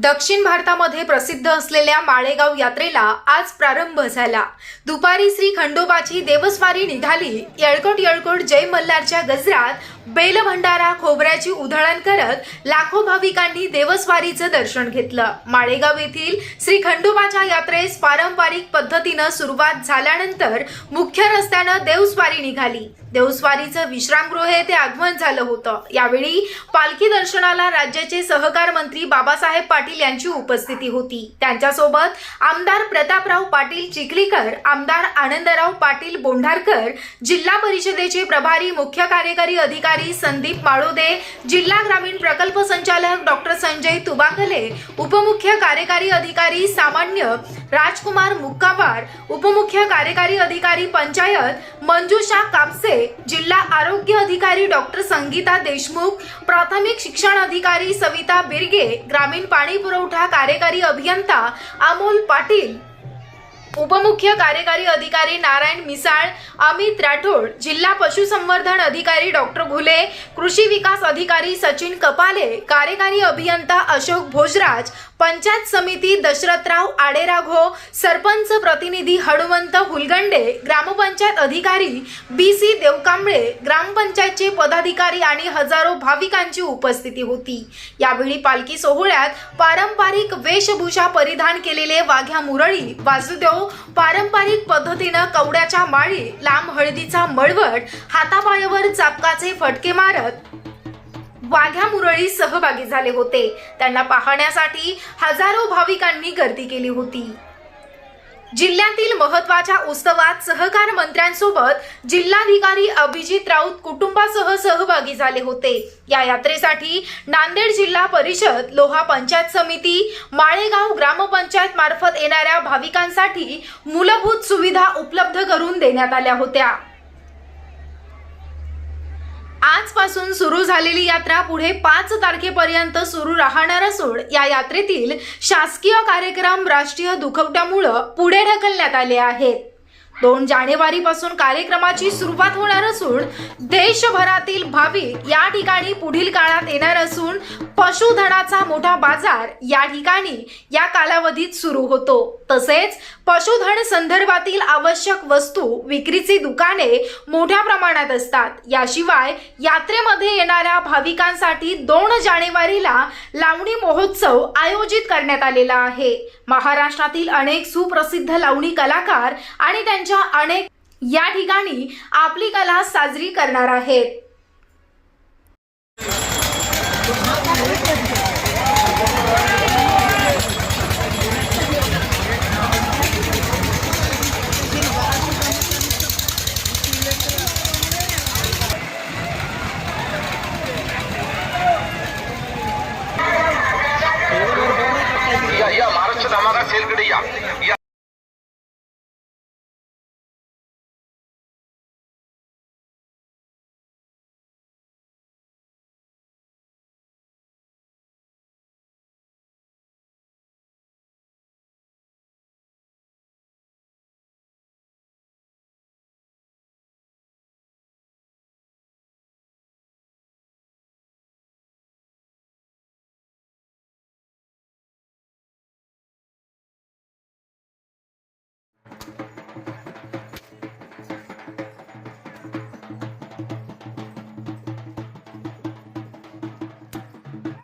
दक्षिण भारतामध्ये प्रसिद्ध असलेल्या माळेगाव यात्रेला आज प्रारंभ झाला. दुपारी श्री खंडोबाची देवस्वारी निघाली. येळकोट येळकोट जय मल्हारच्या गजरात बेलभंडारा खोबऱ्याची उधळण करत लाखो भाविकांनी देवस्वारीचं दर्शन घेतलं. माळेगाव येथील श्री खंडोबाच्या यात्रेस पारंपरिक पद्धतीनं सुरुवात झाल्यानंतर मुख्य रस्त्यानं देवस्वारी निघाली. देवस्वारीचं विश्रामगृह येथे आगमन झालं होतं. यावेळी पालखी दर्शनाला राज्याचे सहकार मंत्री बाबासाहेब पाटील यांची उपस्थिती होती. त्यांच्यासोबत आमदार प्रतापराव पाटील चिखलीकर आमदार आनंदराव पाटील बोंढारकर जिल्हा परिषदेचे प्रभारी मुख्य कार्यकारी अधिकारी संदीप माळोदे जिल्हा ग्रामीण प्रकल्प संचालक डॉक्टर संजय तुबाकले उपमुख्य कार्यकारी अधिकारी सामान्य राजकुमार मुक्कावार उपमुख्य कार्यकारी अधिकारी पंचायत मंजुषा कापसे जिल्हा आरोग्य अधिकारी डॉक्टर संगीता देशमुख प्राथमिक शिक्षण अधिकारी सविता बिरगे ग्रामीण पाणी पुरवठा कार्यकारी अभियंता अमोल पाटील उपमुख्य कार्यकारी अधिकारी नारायण मिसाळ अमित राठोड जिल्हा पशुसंवर्धन अधिकारी डॉक्टर घुले कृषी विकास अधिकारी सचिन कपाले कार्यकारी अभियंता अशोक भोजराज पंचायत समिती दशरथराव आडेराघो सरपंच प्रतिनिधी हनुमंत हुलगंडे ग्रामपंचायत अधिकारी बी सी देवकांबळे ग्रामपंचायतचे पदाधिकारी आणि हजारो भाविकांची उपस्थिती होती. यावेळी पालखी सोहळ्यात पारंपरिक वेशभूषा परिधान केलेले वाघ्या मुरळी वासुदेव पारंपरिक पद्धतीनं कवड्याच्या माळी लांब हळदीचा मळवट हातापायावर चापकाचे फटके मारत वाघ्या मुरळी सहभागी झाले होते. त्यांना पाहण्यासाठी हजारो भाविकांनी गर्दी केली होती. जिल्ह्यातील महत्त्वाच्या उत्सवात सहकार मंत्र्यांसोबत जिल्हाधिकारी अभिजित राऊत कुटुंबासह सहभागी झाले होते. या यात्रेसाठी नांदेड जिल्हा परिषद लोहा पंचायत समिती माळेगाव ग्रामपंचायत मार्फत येणाऱ्या भाविकांसाठी मूलभूत सुविधा उपलब्ध करून देण्यात आल्या होत्या. आजपासून सुरू झालेली यात्रा पुढे पाच तारखेपर्यंत सुरू राहणार असून या यात्रेतील शासकीय कार्यक्रम राष्ट्रीय दुखवट्यामुळं पुढे ढकलण्यात आले आहेत. दोन जानेवारी पासून कार्यक्रमाची सुरुवात होणार असून देशभरातील भाविक या ठिकाणी पुढील काळात येणार असून पशुधनाचा मोठा बाजार या ठिकाणी या कालावधीत सुरू होतो. तसेच पशुधन संदर्भातील आवश्यक वस्तू विक्रीची दुकाने मोठ्या प्रमाणात असतात. याशिवाय यात्रेमध्ये येणाऱ्या भाविकांसाठी दोन जानेवारीला लावणी महोत्सव आयोजित करण्यात आलेला आहे. महाराष्ट्रातील अनेक सुप्रसिद्ध लावणी कलाकार आणि त्यांच्या अनेक या ठिकाणी आपली कला साजरी करणार आहेत या या महाराष्ट्र धमाका सेलकडे या. या